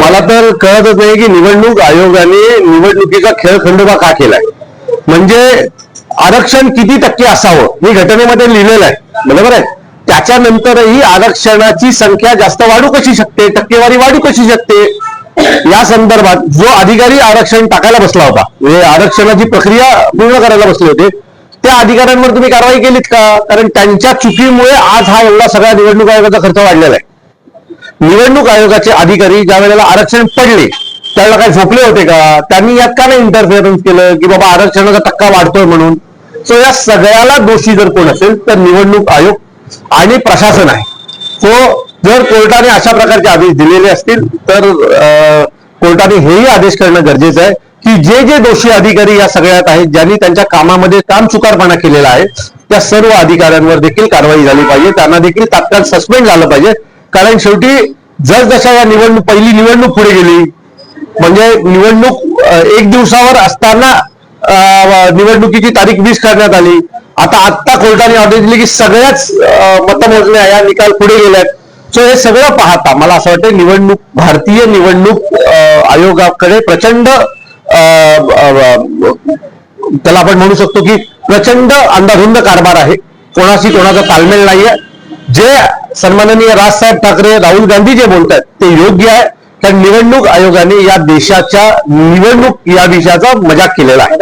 मला तर कळतच नाही की निवडणूक आयोगाने निवडणुकीचा खेळ खंडोबा का केलाय? म्हणजे आरक्षण किती टक्के असावं? हे घटनेमध्ये लिहिलेलं आहे. बरोबर आहे? त्याच्यानंतरही आरक्षणाची संख्या जास्त वाढू कशी शकते? टक्केवारी वाढू कशी शकते? या संदर्भात जो अधिकारी आरक्षण टाकायला बसला होता म्हणजे आरक्षणाची प्रक्रिया पूर्ण करायला बसले होते त्या अधिकाऱ्यांवर तुम्ही कारवाई केलीत का? कारण त्यांच्या चुकीमुळे आज हा एवढा सगळ्या निवडणूक आयोगाचा खर्च वाढलेला आहे. निवडणूक आयोगाचे अधिकारी ज्या वेळेला आरक्षण पडले त्याला काय झोपले होते का? त्यांनी यात का नाही इंटरफिअरन्स केलं की बाबा आरक्षणाचा टक्का वाढतोय म्हणून? सो या सगळ्याला दोषी जर कोण असेल तर निवडणूक आयोग आणि प्रशासन आहे. सो जर कोर्टाने अशा प्रकारचे आदेश दिलेले असतील तर कोर्टाने हेही आदेश करणं गरजेचं आहे की जे जे दोषी अधिकारी या सगळ्यात आहेत ज्यांनी त्यांच्या कामामध्ये काम चुकारपणा केलेला आहे त्या सर्व अधिकाऱ्यांवर देखील कारवाई झाली पाहिजे. त्यांना देखील तात्काळ सस्पेंड झालं पाहिजे. कारण शेवटी जसजशा या निवडणूक पहिली निवडणूक पुढे गेली म्हणजे निवडणूक एक दिवसावर असताना निवडणुकीची तारीख वीस करण्यात आली. आता आत्ता कोर्टाने ऑर्डर दिली की सगळ्याच मतमोजण्या या निकाल पुढे गेल्यात. सो हे सगळं पाहता मला असं वाटतं निवडणूक भारतीय निवडणूक आयोगाकडे प्रचंड त्याला आपण म्हणू शकतो की प्रचंड अंधाधुंद कारभार आहे. कोणाशी कोणाचा ताळमेळ नाहीये. जे सन्माननीय राजसाहेब ठाकरे राहुल गांधी जे बोलतात ते योग्य आहे. कारण निवडणूक आयोगाने या देशाच्या निवडणूक या विषयाचा मजाक केलेला आहे.